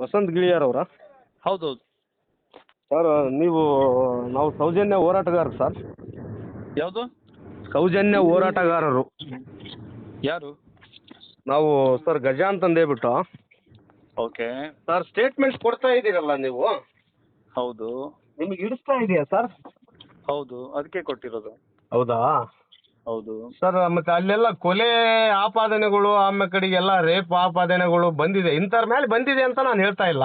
ವಸಂತ್ ಗಿಳಿಯಾರ್ ಅವರಾ? ಹೌದೌದು. ಸರ್ ನೀವು ನಾವು ಸೌಜನ್ಯ ಹೋರಾಟಗಾರರು ಸರ್ ಯಾವುದು? ಸೌಜನ್ಯ ಹೋರಾಟಗಾರರು. ಯಾರು? ನಾವು ಸರ್ ಗಜ ಅಂದೇಬಿಟ್ಟು ಓಕೆ. ಸರ್ ಸ್ಟೇಟ್ಮೆಂಟ್ ಕೊಡ್ತಾ ಇದ್ದೀರಲ್ಲ ನೀವು? ಹೌದು. ನಿಮಗೆ ಹಿಡಿಸ್ತಾ ಇದೆಯಾ ಸರ್ ಹೌದು ಅದಕ್ಕೆ ಕೊಟ್ಟಿರೋದು. ಹೌದಾ? ಹೌದು. ಸರ್ ಮತ್ತೆ ಅಲ್ಲೆಲ್ಲ ಕೊಲೆ ಆಪಾದನೆಗಳು ಆಮೇಲೆ ಕಡೆಗೆಲ್ಲ ರೇಪ್ ಆಪಾದನೆಗಳು ಬಂದಿದೆ. ಇಂಥವ್ರ ಮೇಲೆ ಬಂದಿದೆ ಅಂತ ನಾನು ಹೇಳ್ತಾ ಇಲ್ಲ.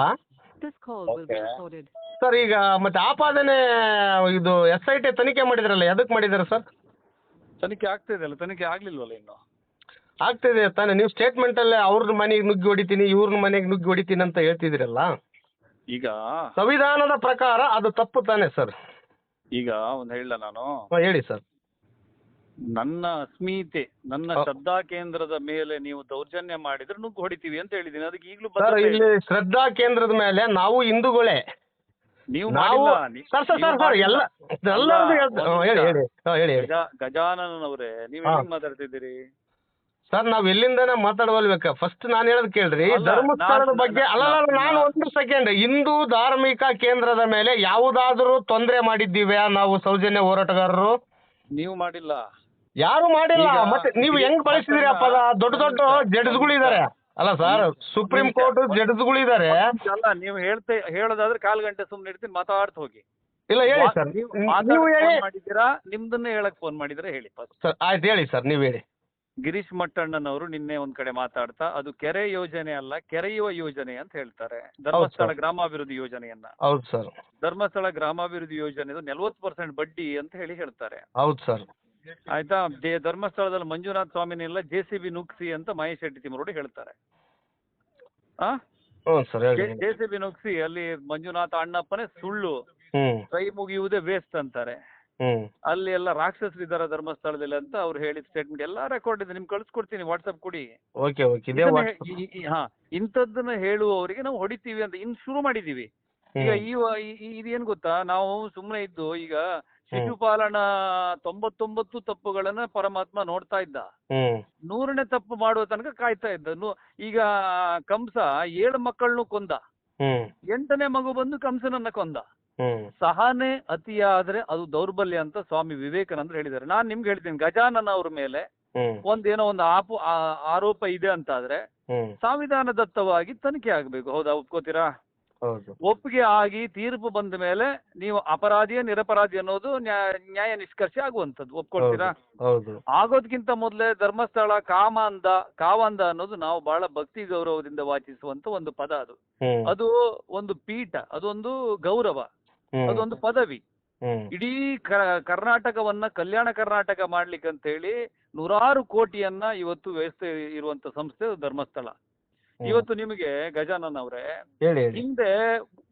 This call will be Okay. recorded. Sir ಈಗ ಮತ್ತೆ ಆಪಾದನೆ ಇದು ಎಸ್ ಐ ಟಿ ತನಿಖೆ ಮಾಡಿದ್ರಲ್ಲ ಎದಕ್ಕೆ ಮಾಡಿದ್ದಾರೆ ಸರ್? ತನಿಖೆ ಆಗ್ತಾ ಅಲ್ಲ ತನಿಖೆ ಆಗ್ಲಿಲ್ವಲ್ಲ ಇನ್ನು? ಆಗ್ತಿದೆ ತಾನೆ ನೀವು ಸ್ಟೇಟ್ಮೆಂಟಲ್ಲೇ ಅವ್ರ ಮನೆಗೆ ನುಗ್ಗಿ ಹೊಡಿತೀನಿ ಇವ್ರ ಮನೆಗೆ ನುಗ್ಗಿ ಹೊಡಿತೀನಿ ಅಂತ ಹೇಳ್ತಿದಿರಲ್ಲ ಈಗ ಸಂವಿಧಾನದ ಪ್ರಕಾರ ಅದು ತಪ್ಪು ತಾನೆ ಸರ್. ಈಗ ಒಂದು ಹೇಳ ನಾನು? ಹೇಳಿ ಸರ್. ನನ್ನ ಅಸ್ಮಿತೆ ನನ್ನ. ಶ್ರದ್ಧಾ ಕೇಂದ್ರದ ಮೇಲೆ ನೀವು ದೌರ್ಜನ್ಯ ಮಾಡಿದ್ರೆ ನುಗ್ಗು ಹೊಡಿತೀವಿ ಅಂತ ಹೇಳಿದೀನಿ ಅದಕ್ಕೆ ಈಗಲೂ ಸರ್ ಇಲ್ಲಿ. ಶ್ರದ್ಧಾ ಕೇಂದ್ರದ ಮೇಲೆ ನಾವು ಹಿಂದೂಗಳೇ. ನೀವು ನಾವು ಮಾಡಿಲ್ಲ. ನೀ- ಸರ್ ಸರ್ ನೀವು ಸರ್ ಸರ್ ಎಲ್ಲ ಎಲ್ಲರದು ಹೇಳ್ತ- ಹ್ಮ್, ಹೇಳಿ ಹೇಳಿ ಹಾ, ಹೇಳಿ ಹೇಳಿ. ಗಜ- ಗಜಾನನವರೇ ನೀವು ಹಾ. ಎಲ್ಲಿಂದ ಮಾತಾಡ್ತಿದ್ದೀರಿ? ಸರ್ ನಾವ್ ಎಲ್ಲಿಂದನೇ ಮಾತಾಡವಲ್ಬೇಕ? ಫಸ್ಟ್ ನಾನು ಹೇಳದ್ ಕೇಳ್ರಿ. ಅಲ್ಲ, ಧರ್ಮಸ್ಥಳದ ನಾನ್- ಬಗ್ಗೆ ಅಲ್ಲ ಅಲ್ಲ, ನಾನ್- ನಾನು ಒಂದು ಸೆಕೆಂಡ್ ಹಿಂದೂ ಧಾರ್ಮಿಕ ಕೇಂದ್ರದ ಮೇಲೆ ಯಾವುದಾದ್ರೂ ತೊಂದರೆ ಮಾಡಿದ್ದೀವ್ಯಾ ನಾವು ಸೌಜನ್ಯ ಹೋರಾಟಗಾರರು? ನೀವು ಮಾಡಿಲ್ಲ. ಯಾರು ಮಾಡಿಲ್ಲ. ಈಗ ಮತ್ತೆ ನೀವು ಹೆಂಗ್ ಬಳಸಿದ್ರಿ ಅಪ್ಪ ದೊಡ್ಡ ದೊಡ್ಡ ದೊಡ್ಡ ಜಡ್ಜ್ಗಳಿದ್ದಾರೆ ಅಲ್ಲ ಸರ್ ಸುಪ್ರೀಂ ಕೋರ್ಟ್ ಜಡ್ಜ್ಗಳಿದ್ದಾರೆ ಅಲ್ಲ ನೀವು ಹೇಳ್ತೆ ಹೇಳೋದಾದ್ರೆ ಕಾಲ್ ಗಂಟೆ ಸುಮ್ನೆ ಇರ್ತೀನಿ ಮಾತಾಡ್ತಾ ಹೋಗಿ. ಇಲ್ಲ ಹೇಳಿ ಸರ್. ನೀವು ಹೇಳಿ. ಫೋನ್ ಮಾಡಿದ್ದೀರಾ? ನಿಮ್ದನ್ನೇ ಹೇಳಕ್ ಫೋನ್ ಮಾಡಿದ್ರೆ ಹೇಳಿ ಫಸ್ಟ್ ಸರ್ ಆಯ್ತು ಹೇಳಿ ಸರ್ ನೀವು ಹೇಳಿ. ಗಿರೀಶ್ ಮಟ್ಟಣ್ಣನವರು ನಿನ್ನೆ ಒಂದ್ ಕಡೆ ಮಾತಾಡ್ತಾ ಅದು ಕೆರೆ ಯೋಜನೆ ಅಲ್ಲ ಕೆರೆಯುವ ಯೋಜನೆ ಅಂತ ಹೇಳ್ತಾರೆ. ಧರ್ಮಸ್ಥಳ. ಗ್ರಾಮಾಭಿವೃದ್ಧಿ ಯೋಜನೆಯನ್ನ. ಹೌದು ಸರ್. ಧರ್ಮಸ್ಥಳ ಗ್ರಾಮಾಭಿವೃದ್ಧಿ ಯೋಜನೆ ನಲ್ವತ್ತು ಪರ್ಸೆಂಟ್ ಬಡ್ಡಿ ಅಂತ ಹೇಳಿ ಹೇಳ್ತಾರೆ. ಹೌದು ಸರ್. ಆಯ್ತಾ? ದೇ ಧರ್ಮಸ್ಥಳದಲ್ಲಿ ಮಂಜುನಾಥ ಸ್ವಾಮಿನೆಲ್ಲ ಜೆ ಸಿ ಬಿ ನುಗ್ಸಿ ಅಂತ ಮಹೇಶ್ ಶೆಟ್ಟಿ ತಿಮ್ಮರೋಡಿ ಹೇಳ್ತಾರೆ. ಜೆ ಸಿ ಬಿ ನುಗ್ಸಿ ಅಲ್ಲಿ ಮಂಜುನಾಥ ಅಣ್ಣಪ್ಪನೇ ಸುಳ್ಳು ಕೈ ಮುಗಿಯುವುದೇ ವೇಸ್ಟ್ ಅಂತಾರೆ. ಅಲ್ಲಿ ಎಲ್ಲ ರಾಕ್ಷಸರಿದ್ದಾರೆ ಧರ್ಮಸ್ಥಳದಲ್ಲಿ ಅಂತ ಅವ್ರು ಹೇಳಿದ ಸ್ಟೇಟ್ಮೆಂಟ್ ಎಲ್ಲಾ ರೆಕಾರ್ಡ್ ಇದೆ ನಿಮ್ಗೆ ಕಳ್ಸ್ಕೊಡ್ತೀನಿ ವಾಟ್ಸ್ಆಪ್ ಕೊಡಿ. ಓಕೆ ಹೇ- ಇಂಥದ್ದನ್ನ ಹೇಳುವವರಿಗೆ ನಾವು ಹೊಡಿತೀವಿ ಅಂತ ಇನ್ ಶುರು ಮಾಡಿದೀವಿ ಈಗ ಈ- ಇದೇನ್ ಗೊತ್ತಾ? ನಾವು ಸುಮ್ಮನೆ ಇದ್ದು ಈಗ ಶಿಶುಪಾಲನ ತೊಂಬತ್ತೊಂಬತ್ತು ತಪ್ಪುಗಳನ್ನ ಪರಮಾತ್ಮ ನೋಡ್ತಾ ಇದ್ದ. ನೂರನೇ ತಪ್ಪು ಮಾಡುವ ತನಕ ಕಾಯ್ತಾ ಇದ್ದನು ಈಗ ಕಂಸ ಏಳು ಮಕ್ಕಳನ್ನು ಕೊಂದ. ಎಂಟನೇ ಮಗು ಬಂದು ಕಂಸನನ್ನ ಕೊಂದ. ಸಹನೆ ಅತಿಯಾದ್ರೆ ಅದು ದೌರ್ಬಲ್ಯ ಅಂತ ಸ್ವಾಮಿ ವಿವೇಕಾನಂದರು ಹೇಳಿದ್ದಾರೆ. ನಾನ್ ನಿಮ್ಗೆ ಹೇಳ್ತೀನಿ ಗಜಾನನ ಅವ್ರ ಮೇಲೆ ಒಂದೇನೋ ಒಂದು ಆಪು ಆರೋಪ ಇದೆ ಅಂತಾದ್ರೆ ಸಂವಿಧಾನ ಸಂವಿಧಾನದತ್ತವಾಗಿ ತನಿಖೆ ಆಗ್ಬೇಕು. ಹೌದಾ ಒಪ್ಕೋತೀರಾ? ಹೌದು. ಒಪ್ಪಿಗೆ ಆಗಿ ತೀರ್ಪು ಬಂದ ಮೇಲೆ ನೀವು ಅಪರಾಧಿಯ ನಿರಪರಾಧಿ ಅನ್ನೋದು ನ್ಯಾಯ ನಿಷ್ಕರ್ಷ ಆಗುವಂತದ್ದು ಒಪ್ಕೊಳ್ತೀರಾ? ಹೌದು ಆಗೋದ್ಕಿಂತ ಮೊದಲೇ ಧರ್ಮಸ್ಥಳ ಕಾಮಾಂದ ಕಾವಂದ ಅನ್ನೋದು ನಾವು ಬಹಳ ಭಕ್ತಿ ಗೌರವದಿಂದ ವಾಚಿಸುವಂತ ಒಂದು ಪದ ಅದು. ಅದು ಒಂದು ಪೀಠ ಅದೊಂದು ಗೌರವ ಅದೊಂದು ಪದವಿ. ಇಡೀ ಕರ್ನಾಟಕವನ್ನ ಕಲ್ಯಾಣ ಕರ್ನಾಟಕ ಮಾಡ್ಲಿಕ್ಕೆ ಅಂತ ಹೇಳಿ ನೂರಾರು ಕೋಟಿಯನ್ನ ಇವತ್ತು ವ್ಯವಸ್ಥೆ ಇರುವಂತ ಸಂಸ್ಥೆ ಧರ್ಮಸ್ಥಳ. ಇವತ್ತು ನಿಮಗೆ ಗಜಾನನ್ ಅವ್ರೆ ಹೇಳಿ ಹೇಳಿ. ಹಿಂದೆ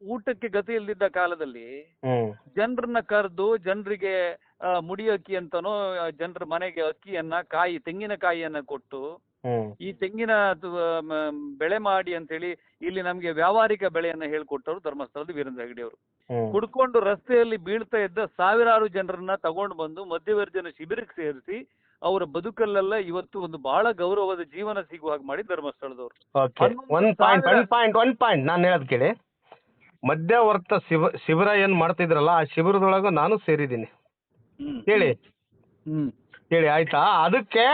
ಊಟಕ್ಕೆ ಗತಿ ಇಲ್ದಿದ್ದ ಕಾಲದಲ್ಲಿ ಹ್ಮ್. ಜನರನ್ನ ಕರೆದು ಜನರಿಗೆ ಮುಡಿ ಅಕ್ಕಿ ಅಂತನೋ ಜನರ ಮನೆಗೆ ಅಕ್ಕಿಯನ್ನ ಕಾಯಿ ತೆಂಗಿನಕಾಯಿಯನ್ನ ಕೊಟ್ಟು ಹ್ಮ್. ಈ ತೆಂಗಿನ ತು- ಮ- ಬೆಳೆ ಮಾಡಿ ಅಂತ ಹೇಳಿ ಇಲ್ಲಿ ನಮ್ಗೆ ವ್ಯಾವಹಾರಿಕ ಬೆಳೆಯನ್ನ ಹೇಳ್ಕೊಟ್ಟರು ಧರ್ಮಸ್ಥಳದ ವೀರೇಂದ್ರ ಹೆಗಡೆ ಅವರು. ಹ್ಮ್. ಕುಡ್ಕೊಂಡು ರಸ್ತೆಯಲ್ಲಿ ಬೀಳ್ತಾ ಇದ್ದ ಸಾವಿರಾರು ಜನರನ್ನ ತಗೊಂಡು ಬಂದು ಮಧ್ಯವರ್ಜನ ಶಿಬಿರಕ್ಕೆ ಸೇರಿಸಿ ಅವರ ಬದುಕಲ್ಲೆಲ್ಲ ಇವತ್ತು ಒಂದು ಬಹಳ ಗೌರವದ ಜೀವನ ಸಿಗುವ ಹಾಗೆ ಮಾಡಿ ಧರ್ಮಸ್ಥಳದವರು. ಪಾಯಿಂಟ್ ನಾನು ಹೇಳದ್ ಕೇಳಿ. ಮಧ್ಯವರ್ತ ಶಿವ ಶಿಬಿರ ಏನ್ ಮಾಡ್ತಿದ್ರಲ್ಲ ಆ ಶಿಬಿರದೊಳಗ ನಾನು ಸೇರಿದ್ದೀನಿ. ಹೇಳಿ ಹೇಳಿ ಆಯ್ತಾ? ಅದಕ್ಕೆ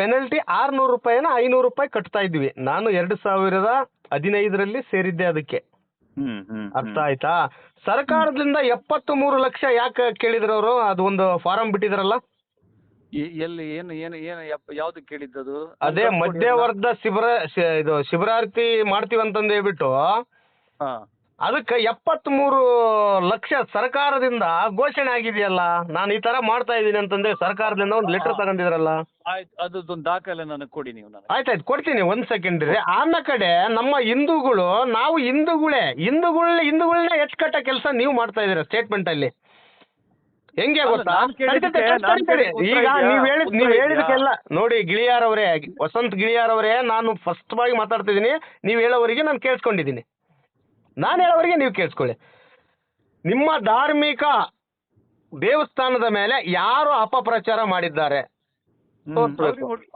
ಪೆನಲ್ಟಿ ಆರ್ನೂರು ರೂಪಾಯಿನ ಐನೂರು ರೂಪಾಯಿ ಕಟ್ತಾ ಇದ್ವಿ. ನಾನು ಎರಡು ಸಾವಿರದ ಹದಿನೈದರಲ್ಲಿ ಸೇರಿದ್ದೆ ಅದಕ್ಕೆ. ಅರ್ಥ ಆಯ್ತಾ? ಸರ್ಕಾರದಿಂದ ಎಪ್ಪತ್ತು ಮೂರು ಲಕ್ಷ ಯಾಕೆ ಕೇಳಿದ್ರು ಅವರು ಅದು ಒಂದು ಫಾರಂ ಬಿಟ್ಟಿದ್ರಲ್ಲ? ಎ- ಎಲ್ಲಿ ಏನು ಏನು ಏನು ಯಾವ್ದು ಕೇಳಿದ್ದದು? ಅದೇ ಮಧ್ಯವರ್ಧ ಶಿಬಿರ ಶಿ- ಇದು ಶಿಬಿರಾರ್ಥಿ ಮಾಡ್ತೀವಿ ಅಂತಂದು ಹೇಳ್ಬಿಟ್ಟು ಹಾ. ಅದಕ್ಕೆ ಎಪ್ಪತ್ಮೂರು ಲಕ್ಷ ಸರ್ಕಾರದಿಂದ ಘೋಷಣೆ ಆಗಿದೆಯಲ್ಲ ನಾನು ಈ ತರ ಮಾಡ್ತಾ ಇದ್ದೀನಿ ಅಂತಂದ್ರೆ ಸರ್ಕಾರದಿಂದ ಒಂದು ಲೆಟರ್ ತಗೊಂಡಿದ್ರಲ್ಲ? ಆಯ್ತು ಅದೊಂದು ದಾಖಲೆ ನನಗೆ ಕೊಡಿ ನೀವು ನನಗೆ. ಆಯ್ತಾಯ್ತು ಕೊಡ್ತೀನಿ ಒಂದ್ ಸೆಕೆಂಡ್ ರೀ ಆಮೇಲೆ ಕಡೆ ನಮ್ಮ ಹಿಂದೂಗಳು ನಾವು ಹಿಂದೂಗಳೇ ಹಿಂದೂಗಳ ಹಿಂದೂಗಳನ್ನ ಕಟ್ಟೋ ಕೆಲಸ ನೀವು ಮಾಡ್ತಾ ಇದೀರ ಸ್ಟೇಟ್ಮೆಂಟ್ ಅಲ್ಲಿ? ಹೆಂಗೆ ಗೊತ್ತಾ ನಾನ್ ಕೇಳಿದ್ದಕ್ಕೆ- ನಾನ್ ಈಗ ನೀವ್? ಹೇಳಿದ್ ಉತ್ತರ ನೀವ್ ಇದೆಯಾ? ಹೇಳಿದಕ್ಕೆಲ್ಲ ನೋಡಿ ಗಿಳಿಯಾರ್ ಅವರೇ ವಸಂತ್ ಗಿಳಿಯಾರ್ ಅವರೇ ನಾನು ಫಸ್ಟ್ ಬಾಗಿ ಮಾತಾಡ್ತಿದ್ದೀನಿ ನೀವು ಹೇಳೋವರಿಗೆ ನಾನು ಕೇಳಿಸ್ಕೊಂಡಿದ್ದೀನಿ ನಾನು ಹೇಳೋವರಿಗೆ ನೀವು ಕೇಳಿಸ್ಕೊಳ್ಳಿ ನಿಮ್ಮ ಧಾರ್ಮಿಕ ದೇವಸ್ಥಾನದ ಮೇಲೆ ಯಾರು ಅಪಪ್ರಚಾರ ಮಾಡಿದ್ದಾರೆ.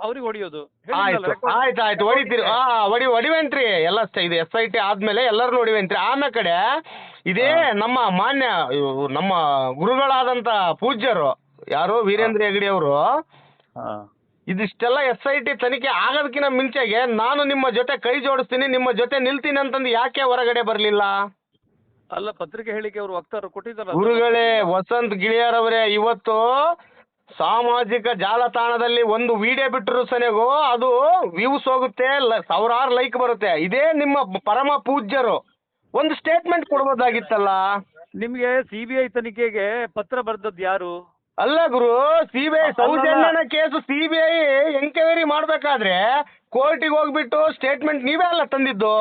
ಅವ್ರಿಗೆ ಹೊಡಿಯೋದು. ಆಯ್ತು. ಆಯ್ತು ಆಯ್ತು. ಹೊಡಿತೀರಿ. ಹಾ ಹೊಡಿ ಹೊಡಿವೇನ್ರಿ ಎಲ್ಲ ಸ- ಇದು ಎಸ್ ಐ ಟಿ ಆದ್ಮೇಲೆ ಎಲ್ಲರೂ ಹೊಡಿವೇನ್ರಿ ಆಮೇಲೆ ಕಡೆ ಇದೇ ನಮ್ಮ ಮಾನ್ಯ ಇವ್ರು ನಮ್ಮ ಗುರುಗಳಾದಂತ ಪೂಜ್ಯರು ಯಾರು ವೀರೇಂದ್ರ ಹೆಗಡಿ ಅವರು ಇದಿಷ್ಟೆಲ್ಲ ಎಸ್ ಐ ಟಿ ತನಿಖೆ ಆಗೋದಕ್ಕಿಂತ ಮುಂಚೆಗೆ ನಾನು ನಿಮ್ಮ ಜೊತೆ ಕೈ ಜೋಡಿಸ್ತೀನಿ ನಿಮ್ಮ ಜೊತೆ ನಿಲ್ತೀನಿ ಅಂತಂದು ಯಾಕೆ ಹೊರಗಡೆ ಬರಲಿಲ್ಲ? ಅಲ್ಲ ಪತ್ರಿಕೆ ಹೇಳಿಕೆ ಅವರು ವಕ್ತಾರರು ಕೊಟ್ಟಿದ್ದಾರೆ ಗುರುಗಳೇ ವಸಂತ್ ಗಿಳಿಯರ್ ಅವರೇ ಇವತ್ತು ಸಾಮಾಜಿಕ ಜಾಲತಾಣದಲ್ಲಿ ಒಂದು ವಿಡಿಯೋ ಬಿಟ್ಟರು ಸನೆಗೂ ಅದು ವ್ಯೂಸ್ ಹೋಗುತ್ತೆ ಲ- ಸಾವಿರಾರು ಲೈಕ್ ಬರುತ್ತೆ. ಇದೇ ನಿಮ್ಮ ಪರಮ ಪೂಜ್ಯರು. ಒಂದು ಸ್ಟೇಟ್ಮೆಂಟ್ ಕೊಡ್ಬೋದಾಗಿತ್ತಲ್ಲ? ನಿಮ್ಗೆ ಸಿಬಿಐ ತನಿಖೆಗೆ ಪತ್ರ ಬರೆದದ್ದು ಯಾರು? ಅಲ್ಲ ಗುರು C B I. ಸೌಜನ್ಯನ case C B I enquiry ಮಾಡ್ಬೇಕಾದ್ರೆ ಕೋರ್ಟಿಗೆ ಹೋಗ್ಬಿಟ್ಟು ಸ್ಟೇಟ್ಮೆಂಟ್ ನೀವೇ ಅಲ್ಲ ತಂದಿದ್ದು?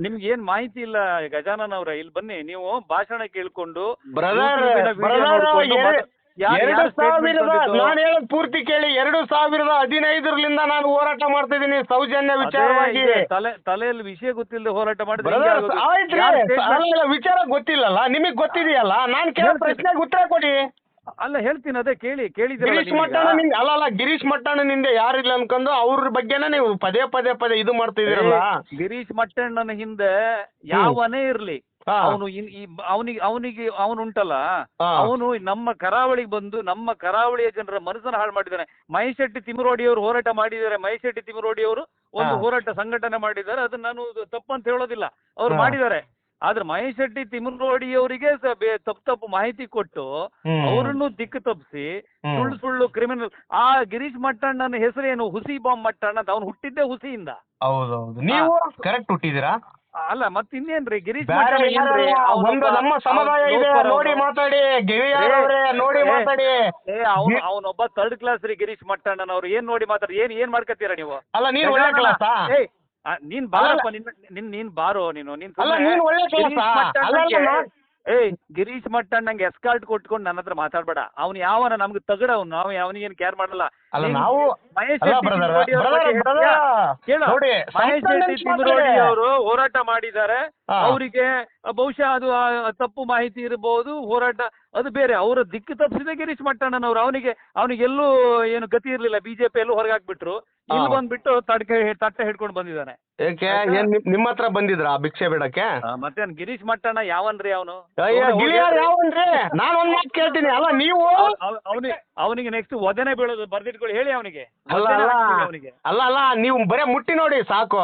ನಿಮ್ಗೆ ಏನ್ ಮಾಹಿತಿ ಇಲ್ಲ ಗಜಾನನ್ ಅವ್ರ? ಇಲ್ಲಿ ಬನ್ನಿ ನೀವು ಭಾಷಣ ಕೇಳ್ಕೊಂಡು ಬ್ರದರ್ ಎರಡು ಸಾವಿರದ? ನಾನು ಹೇಳೋದು ಪೂರ್ತಿ ಕೇಳಿ. ಎರಡು ಸಾವಿರದ ಹದಿನೈದರಿಂದ ನಾನು ಹೋರಾಟ ಮಾಡ್ತಿದ್ದೀನಿ ಸೌಜನ್ಯ ಅದೇ ವಿಚಾರವಾಗಿ. ತಲೆ ತಲೆಯಲ್ಲಿ ವಿಷಯ ಗೊತ್ತಿಲ್ಲ ಹೋರಾಟ ಮಾಡಿದ್ರೆ ವಿಚಾರ ಗೊತ್ತಿಲ್ಲಲ್ಲ. ನಿಮಗ್ ಗೊತ್ತಿದೆಯಲ್ಲ? ನಾನು ಕೇಳೋ. ಪ್ರಶ್ನೆಗೆ ಉತ್ತರ ಕೊಡಿ. ಅಲ್ಲ ಹೇಳ್ತೀನಿ. ಅದೇ ಕೇಳಿ ಕೇಳಿ ಗಿರೀಶ್ ಮಟ್ಟಣ್ಣ ನಿಂದ ಅಲ್ಲ ಅಲ್ಲ ಗಿರೀಶ್ನಿಂದ ಯಾರಿಲ್ಲ ಅನ್ಕೊಂಡು ಅವ್ರ ಬಗ್ಗೆನೇ ನೀವು ಪದೇ ಪದೇ ಪದೇ ಇದು ಮಾಡ್ತಿದ್ದೀರಲ್ಲ. ಗಿರೀಶ್ ಮಟ್ಟಣ್ಣನ ಹಿಂದೆ ಯಾವನೇ ಇರ್ಲಿ. ಅವನು ಅವನಿಗೆ ಅವನಿಗೆ ಅವನು ಉಂಟಲ್ಲ? ಅವನು ನಮ್ಮ ಕರಾವಳಿಗೆ ಬಂದು ನಮ್ಮ ಕರಾವಳಿಯ ಜನರ ಮನಸ್ಸನ್ನು ಹಾಳು ಮಾಡಿದ್ದಾನೆ. ತಿಮರೋಡಿ ಅವರು ಹೋರಾಟ ಮಾಡಿದ್ದಾರೆ. ತಿಮರೋಡಿ ಅವರು ಒಂದು ಹೋರಾಟ ಸಂಘಟನೆ ಮಾಡಿದ್ದಾರೆ. ಅದನ್ನ ನಾನು ತಪ್ಪು ಅಂತ ಹೇಳೋದಿಲ್ಲ. ಅವ್ರು. ಮಾಡಿದ್ದಾರೆ. ಆದ್ರೆ ಮಹೇಶ್ ಶೆಟ್ಟಿ ತಿಮರೋಡಿ ಅವರಿಗೆ ತಪ್ಪು ತಪ್ಪು ಮಾಹಿತಿ ಕೊಟ್ಟು. ಅವರನ್ನು ದಿಕ್ಕು ತಪ್ಪಿಸಿ ಸುಳ್ಳು ಸುಳ್ಳು ಕ್ರಿಮಿನಲ್ ಆ ಗಿರೀಶ್ ಮಟ್ಟಣ್ಣನ ಹೆಸರೇನು ಹುಸಿ ಬಾಂಬ್ ಮಟ್ಟಣ್ಣ ಅಂತ. ಅವ್ನು ಹುಟ್ಟಿದ್ದೇ ಹುಸಿಯಿಂದ. ಹೌದೌದು. ನೀವು ಕರೆಕ್ಟ್ ಹುಟ್ಟಿದ್ದೀರಾ? ಅಲ್ಲ ಮತ್ ಇನ್ನೇನ್ರಿ ಗಿರೀಶ್ ಬೇರೆ ಏನ್ರಿ? ಒಂದು ನಮ್ಮ ಸಮುದಾಯ ಅವ್ನು ಇದೆ ನೋಡಿ ಅವ್ನು. ಮಾತಾಡಿ ನೋಡಿ ಏ, ಮಾತಾಡಿ ಏ ಅವನು ಅವನೊಬ್ಬ ಥರ್ಡ್ ಕ್ಲಾಸ್ ರೀ ಗಿರೀಶ್ ಮಟ್ಟಣ್ಣನವ್ರು ಏನ್ ನೋಡಿ ಮಾತಾಡಿ ಏನ್ ಏನ್ ಮಾಡ್ಕತ್ತೀರಾ ನೀವು ಅಲ್ಲ ನೀನ್ ಒಳ್ಳೆ ಕ್ಲಾಸ್ ಏಯ್, ಆ, ನೀನ್ ಬಾರಪ್ಪ ನಿನ್ ನಿನ್ ನೀನ್ ಬಾರೋ ನೀನು ನೀನ್ ಅಲ್ಲ, ಸುಮ್ನೆ ನೀನ್ ಒಳ್ಳೆ ಕ್ಲಾಸಾ? ಅಲ್ಲ, ಅಲ್ಲ, ಏಯ್ ಗಿರೀಶ್ ಮಟ್ಟಣ್ಣಂಗೆ ಎಸ್ಕಾರ್ಟ್ ಕೊಟ್ಕೊಂಡು ನನ್ನ ಹತ್ರ ಮಾತಾಡ್ಬೇಡ ಅವ್ನು ಯಾವನ ನಮ್ಗೆ ತಗಡ ಅವ್ನು ನಾವು ಅವನಿಗೇನು ಕೇರ್ ಮಾಡಲ್ಲ ಅಲ್ಲ ನಾವು ಮಹೇಶ್ ಅಲ್ಲ? ಕೇಳು. ನೋಡಿ ಮಹೇಶ್ ಶೆಟ್ಟಿ ತಿಮ್ರೋಡಿ ಅವರು ಹೋರಾಟ ಮಾಡಿದ್ದಾರೆ. ಅವರಿಗೆ ಬಹುಶಃ ಅದು ತಪ್ಪು ಮಾಹಿತಿ ಇರಬಹುದು ಹೋರಾಟ ಅದು ಬೇರೆ. ಅವರ ದಿಕ್ಕು ತಪ್ಪಿಸಿದ ಗಿರೀಶ್ ಮಟ್ಟಣ್ಣನವರು ಅವನಿಗೆ ಅವನಿಗೆ ಎಲ್ಲೂ ಏನು ಗತಿ ಇರಲಿಲ್ಲ. ಬಿಜೆಪಿ ಎಲ್ಲೂ ಹೊರಗೆ ಹಾಕ್ಬಿಟ್ರು ಇಲ್ಲಿ. ಬಂದ್ಬಿಟ್ಟು ತಡ್ಕೆ ತಟ್ಟೆ ಹಿಡ್ಕೊಂಡು ಬಂದಿದ್ದಾನೆ. ನಿಮ್ಮ ಹತ್ರ ಬಂದಿದ್ರಾ ಭಿಕ್ಷೆ ಬಿಡಕ್ಕೆ? ಮತ್ತೆ ಗಿರೀಶ್ ಮಟ್ಟಣ್ಣ ಯಾವನ್ರಿ ಅವನು? ನಾನು ಒಂದ್ ಮಾತು ಕೇಳ್ತೀನಿ. ಅಲ್ಲ ನೀವು? ಅವನಿಗೆ ಅವನಿಗೆ ನೆಕ್ಸ್ಟ್ ವದನೆ ಬೀಳೋದು ಬರ್ದಿಟ್ಕೊಳ್ಳಿ. ಹೇಳಿ ಅವನಿಗೆ. ಅಲ್ಲ ಅಲ್ಲ. ಅವನಿಗೆ. ಅಲ್ಲ ಅಲ್ಲ ನೀವು ಬರೇ ಮುಟ್ಟಿ ನೋಡಿ ಸಾಕು.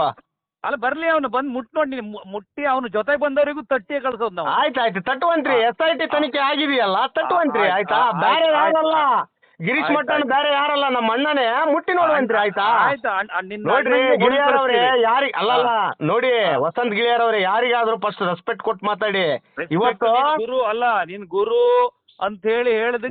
ಅಲ್ಲ ಬರ್ಲಿ ಅವನು ಬಂದ್ ಮುಟ್ ನೋಡಿ ಮುಟ್ಟಿ ಅವನು ಜೊತೆ ಬಂದವರಿಗೂ ತಟ್ಟಿ ಕಳ್ಸೋದು ನಾವು. ಆಯ್ತು ಆಯ್ತು ತಟ್ಟುವಂತ್ರಿ. ಎಸ್ ಐ ಟಿ ತನಿಖೆ ಆಗಿದೆಯಲ್ಲ ತಟ್ಟುವಂತ್ರಿ ಆಯ್ತು, ಬೇರೆ ಯಾರಲ್ಲ? ಗಿರೀಶ್ ಮಠ. ಬೇರೆ ಯಾರಲ್ಲ? ನಮ್ಮ ಅಣ್ಣನೇ. ಮುಟ್ಟಿ ನೋಡುವಂತ್ರಿ ಆಯ್ತಾ ನೋಡ್ರಿ ಗಿಳಿಯಾರ್ ಅವ್ರೆ ಯಾರಿ ಅಲ್ಲಲ್ಲ ನೋಡಿ ವಸಂತ್ ಗಿಳಿಯಾರ್ ಅವ್ರೆ ಯಾರಿಗಾದ್ರೂ ಫಸ್ಟ್ ರೆಸ್ಪೆಕ್ಟ್ ಕೊಟ್ಟು ಮಾತಾಡಿ. ಇವತ್ತು ಗುರು ಅಲ್ಲ ನಿನ್ ಗುರು ಅಂತ ಹೇಳಿ ಹೇಳಿದ್ರೆ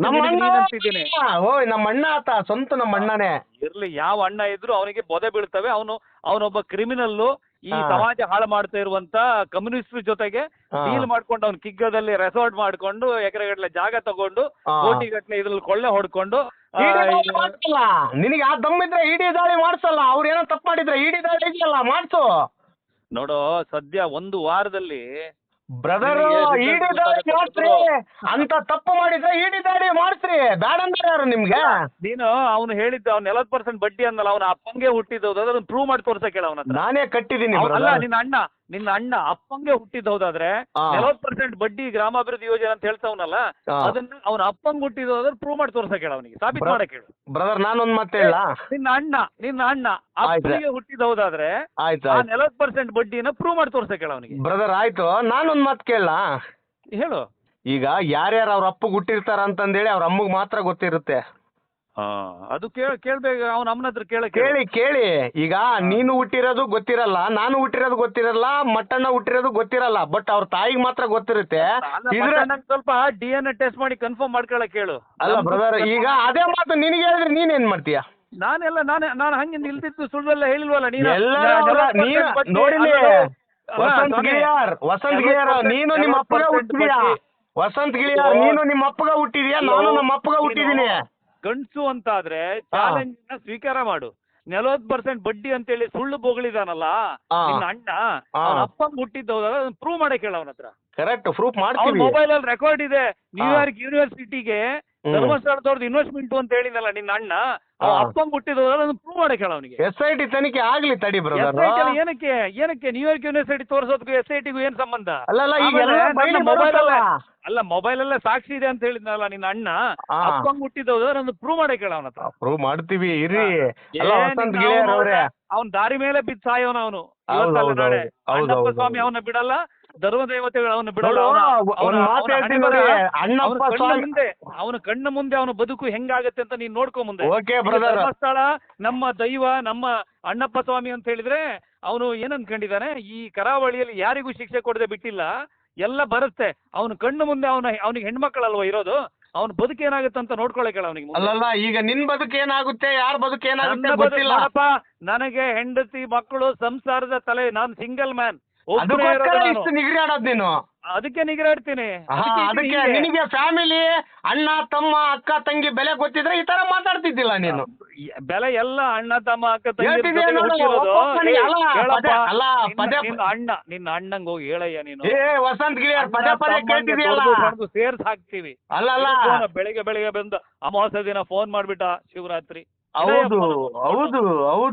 ಓಯ್ ನಮ್ಮ ಅಣ್ಣ ಆತ ಸ್ವಂತ ನಮ್ಮ ಅಣ್ಣನೇ. ಇರ್ಲಿ ಯಾವ ಅಣ್ಣ ಇದ್ರು ಅವನಿಗೆ ಬೊದೆ ಬೀಳ್ತವೆ. ಅವನು ಅವನೊಬ್ಬ ಕ್ರಿಮಿನಲ್ಲು ಈ ಸಮಾಜ ಹಾಳು ಮಾಡ್ತಾ ಇರುವಂತ ಕಮ್ಯುನಿಸ್ಟ್ ಜೊತೆಗೆ. ಡೀಲ್ ಮಾಡ್ಕೊಂಡು ಅವ್ನು ಕಿಗ್ಗದಲ್ಲಿ ರೆಸಾರ್ಟ್ ಮಾಡ್ಕೊಂಡು ಎಕರೆಗಟ್ಟಲೆ ಜಾಗ ತಗೊಂಡು. ಕೋಟಿ ಗಟ್ಟಲೆ ಇದ್ರಲ್ಲಿ ಕೊಳ್ಳೆ ಹೊಡ್ಕೊಂಡು ನಿನಗೆ ಆ ದಮ್ಮಿದ್ರೆ ಇಡಿ ದಾಳಿ ಮಾಡ್ಸಲ್ಲ ಅವ್ರು ಏನೋ ತಪ್ಪು ಮಾಡಿದ್ರೆ ಇಡಿ ದಾಳಿ ಇದೆಯಲ್ಲ ಮಾಡ್ಸು ನೋಡೋ ಸದ್ಯ ಒಂದು ವಾರದಲ್ಲಿ ಬ್ರದರ್ ಇಡಿ ದಾಳಿ ಮಾಡ್ತ್ರಿ ಮಾಡ್ಸ್ರಿ ಅಂತ ತಪ್ಪು ಮಾಡಿದ್ರೆ ಇಡಿ ದಾಳಿ ಮಾಡ್ತ್ರಿ ಬೇಡ ಅಂದ್ರೆ ಯಾರು ನಿಮ್ಗೆ? ನೀನು ಅವ್ನು ಹೇಳಿದ್ದ ಅವ್ನು ನಲವತ್ತು ಪರ್ಸೆಂಟ್ ಬಡ್ಡಿ ಅಂದಲ್ಲ ಅವ್ನ ಅಪ್ಪಂಗೆ ಹುಟ್ಟಿದ್ದು ಅದನ್ನ ಪ್ರೂವ್ ಮಾಡಿ ತೋರ್ಸಕ್ಕೆ ಹೇಳ ಅವನ ನಾನೇ ಕಟ್ಟಿದೀನಿ ಅಲ್ಲ ನಿನ್ನ ಅಣ್ಣ. ನಿನ್ನ ಅಣ್ಣ ಅಪ್ಪಂಗೆ ಹುಟ್ಟಿದ್ ಹೌದಾದ್ರೆ ನಲವತ್ ಪರ್ಸೆಂಟ್ ಬಡ್ಡಿ ಗ್ರಾಮಾಭಿವೃದ್ಧಿ ಯೋಜನೆ ಅಂತ ಹೇಳ್ತಾವನಲ್ಲ ಅದನ್ನ ಅವನ ಅಪ್ಪಂಗ್ ಹುಟ್ಟಿದ್ ಹೋದ್ರೆ ಪ್ರೂವ್ ಮಾಡಿ ತೋರ್ಸಕ್ ಹೇಳ ಅವನಿಗೆ. ಸಾಬೀತ್ ಮಾಡಕ್ ಹೇಳು. ಬ್ರದರ್ ನಾನೊಂದ್ ಮತ್ತೆ ಹೇಳ ನಿನ್ನ ಅಣ್ಣ ನಿನ್ನ ಅಣ್ಣ ಅಪ್ಪಂಗೆ ಅಪ್ಪನಿಗೆ ಹುಟ್ಟಿದ್ ಹೌದಾದ್ರೆ ಆಯ್ತು ಆ ಆಯ್ತು. ನಲವತ್ತು ಪರ್ಸೆಂಟ್ ಬಡ್ಡಿನ ಪ್ರೂವ್ ಮಾಡಿ ತೋರ್ಸಕ್ ಹೇಳ ಅವನಿಗೆ. ಬ್ರದರ್ ಆಯ್ತು. ನಾನೊಂದ್ ಮಾತ್ ಕೇಳ ಹೇಳು. ಈಗ ಯಾರ್ಯಾರು ಅವ್ರ ಅಪ್ಪಗ್ ಹುಟ್ಟಿರ್ತಾರ ಅಂತಂದೇಳಿ ಅವ್ರ ಅಮ್ಮಗ್ ಮಾತ್ರ ಗೊತ್ತಿರುತ್ತೆ. ಅದು ಕೇಳ ಕೇಳ್ಬೇಕು ಅವ್ನ ಅಮ್ಮನ ಹತ್ರ ಕೇಳ ಕೇಳಿ. ಕೇಳಿ ಈಗ ನೀನು ಹುಟ್ಟಿರೋದು ಗೊತ್ತಿರಲ್ಲ ನಾನು ಹುಟ್ಟಿರೋದು ಗೊತ್ತಿರಲ್ಲ ಮಟ್ಟಣ್ಣ ಹುಟ್ಟಿರೋದು ಗೊತ್ತಿರಲ್ಲ ಬಟ್ ಅವ್ರ ತಾಯಿಗೆ ಮಾತ್ರ ಗೊತ್ತಿರುತ್ತೆ. ಇದ್ರ ಸ್ವಲ್ಪ ಡಿ ಎನ್ ಎ ಟೆಸ್ಟ್ ಮಾಡಿ ಕನ್ಫರ್ಮ್ ಮಾಡ್ಕೊಳಕ್ ಕೇಳು. ಅಲ್ಲ ಬ್ರದರ್ ಈಗ ಅದೇ ಮಾತು ನಿನಗೆ ಹೇಳಿದ್ರೆ ನೀನೇನ್ ಮಾಡ್ತೀಯ? ನಾನೆಲ್ಲ ನಾನು ನಾನು ಹಂಗೆ ನಿಲ್ದಿದ್ದು ಸುಳ್ಳೆಲ್ಲ ಹೇಳಿಲ್ವಲ್ಲ ನೀನು? ಎಲ್ಲ ನೀನು percent ಬಡ್ಡಿ ನೋಡಿಲಿ ವಸಂತ್ ಗಿಳಿಯಾರ್ ವಸಂತ್ ಗಿಳಿಯಾರ್ ನೀನು ನಿಮ್ಮ ಅಪ್ಪಗ 40% ಹುಟ್ಟಿದ್ಯಾ ವಸಂತ್ ಗಿಳಿಯಾರ್ ನೀನು ನಿಮ್ಮ ಅಪ್ಪಗ ಹುಟ್ಟಿದ್ಯಾ? ನಾನು ನಮ್ಮ ಅಪ್ಪಗ ಹುಟ್ಟಿದೀನಿ ಗಂಡ್ಸು ಅಂತಾದ್ರೆ ಚಾಲೆಂಜ್ನ ಸ್ವೀಕಾರ ಮಾಡು. ನಲವತ್ ಪರ್ಸೆಂಟ್ ಬಡ್ಡಿ ಅಂತೇಳಿ ಸುಳ್ಳು ಬೋಗಳಿದಾನಲ್ಲ. ನಿನ್ನ ಅಣ್ಣ ಅಪ್ಪ ಮುಟ್ಟಿದ್ದ ಅಪ್ಪಂಗ್ ಹುಟ್ಟಿದ್ದು ಹೌದಲ್ಲ ಅದನ್ನ ಪ್ರೂವ್ ಮಾಡಕ್ ಹೇಳ ಅವನ ಹತ್ರ ಕರೆಕ್ಟ್ ಪ್ರೂಫ್ ಅವ್ನ ಮಾಡ್ತೀವಿ ಮೊಬೈಲ್ ಅಲ್ಲಿ ರೆಕಾರ್ಡ್ ಇದೆ. ನ್ಯೂಯಾರ್ಕ್ ಯೂನಿವರ್ಸಿಟಿಗೆ. ಧರ್ಮಸ್ಥಳದವ್ರದ್ದು ಇನ್ವೆಸ್ಟ್ಮೆಂಟ್ ಅಂತ ಹೇಳಿದಲ್ಲ ನಿನ್ನ ಅಣ್ಣ. ಅಪ್ಪಂಗ್ ಹುಟ್ಟಿದ್ರು ಪ್ರೂವ್ ಮಾಡಕ್ ಹೇಳ ಅವನಿಗೆ. ಎಸ್ ಐ ಟಿ ತನಿಖೆ ಆಗ್ಲಿ ತಡಿ ಬ್ರದರ್ ಏನಕ್ಕೆ ಏನಕ್ಕೆ ನ್ಯೂಯಾರ್ಕ್ ಯೂನಿವರ್ಸಿಟಿ ತೋರಿಸೋದಕ್ಕೂ ಎಸ್ ಐ ಟಿಗೂ ಏನ್ ಸಂಬಂಧ. ಅಲ್ಲೇ- ಅಲ್ಲ ಮೊಬೈಲ್ ಅಲ್ಲೇ ಸಾಕ್ಷಿ ಇದೆ ಅಂತ ಹೇಳಿದ್ನಲ್ಲ ನಿನ್ನ ಅಣ್ಣ. ಅಪ್ಪಂಗ್ ಹುಟ್ಟಿದ್ರು ನಂದು ಪ್ರೂವ್ ಮಾಡಕ್ ಹೇಳ ಅವನ ಹತ್ರ. ಪ್ರೂವ್ ಮಾಡ್ತೀವಿ ಇರಿ ಅವ್ನ ದಾರಿ ಮೇಲೆ ಬಿದ್ದು ಸಾಯೋನ ಅವನು. ಸ್ವಾಮಿ ಅವನ ಅವನ್ನ ಬಿಡಲ್ಲ ಧರ್ಮ ದೇವತೆಗಳು ಅವನು ಬಿಡಲ್ಲ ಕಣ್ಣ ಮುಂದೆ ಅವನ ಕಣ್ಣ ಮುಂದೆ ಅವನ ಬದುಕು ಹೆಂಗಾಗತ್ತೆ ಅಂತ ನೀನ್ ನೋಡ್ಕೊ ಮುಂದೆ. ಧರ್ಮಸ್ಥಳ ನಮ್ಮ ದೈವ ನಮ್ಮ ಅಣ್ಣಪ್ಪ ಸ್ವಾಮಿ ಅಂತ ಹೇಳಿದ್ರೆ ಅವನು ಏನ್ ಅನ್ಕೊಂಡಿದ್ದಾನೆ ಈ ಕರಾವಳಿಯಲ್ಲಿ ಯಾರಿಗೂ ಶಿಕ್ಷೆ ಕೊಡದೆ ಬಿಟ್ಟಿಲ್ಲ. ಎಲ್ಲ ಬರುತ್ತೆ. ಅವನ ಕಣ್ಣು ಮುಂದೆ ಅವನ ಅವನಿಗೆ ಹೆಣ್ಮಕ್ಳಲ್ವಾ ಇರೋದು? ಅವನ ಬದುಕು ಏನಾಗುತ್ತೆ ಅಂತ ನೋಡ್ಕೊಳಕ್ಕೆ ಅವನಿಗೆ. ಅಲ್ಲಲ್ಲ ಈಗ ನಿನ್ ಬದುಕು ಏನಾಗುತ್ತೆ? ಯಾರ ಬದುಕು ಏನಾಗುತ್ತೆ ನನಗೆ ಹೆಂಡತಿ ಮಕ್ಕಳು ಸಂಸಾರದ ತಲೆ ನಾನು ಸಿಂಗಲ್ ಮ್ಯಾನ್ ಅದಕ್ಕೋಸ್ಕರ ಇಷ್ಟು ನೀನು. ಅದಕ್ಕೆ ನಿಗ್ರಾಡ್ತೀನಿ. ಅದಕ್ಕೆ ನಿನಗೆ ಫ್ಯಾಮಿಲಿ ಅಣ್ಣ ತಮ್ಮ ಅಕ್ಕ ತಂಗಿ ಬೆಲೆ ಗೊತ್ತಿದ್ರೆ ಈ ತರ ಮಾತಾಡ್ತಿದ್ದಿಲ್ಲ ನೀನು. ಬೆಲೆ ಎಲ್ಲ ಅಣ್ಣ ತಮ್ಮ ಅಕ್ಕ ತಂಗಿ ಅಣ್ಣ ನಿನ್ನ ಅಣ್ಣಂಗ್ ಹೋಗಿ ಹೇಳಯ್ಯ ನೀನು. ಏ ವಸಂತ್ ಗಿಳಿಯರ್ ಪದೇ ಪದೇ ಕೇಳ್ತಿದ್ಯಲ್ಲ. ಸೇರ್ಸ್ ಹಾಕ್ತಿವಿ ಅಲ್ಲ ಅಲ್ಲ. ಬೆಳಿಗ್ಗೆ ಬೆಳಿಗ್ಗೆ ಬಂದು ಅಮಾವಾಸ್ಯ ದಿನ ಫೋನ್ ಮಾಡ್ಬಿಟ್ಟ ಶಿವರಾತ್ರಿ. ಹೌದು ಹೌದು ಹೌದು.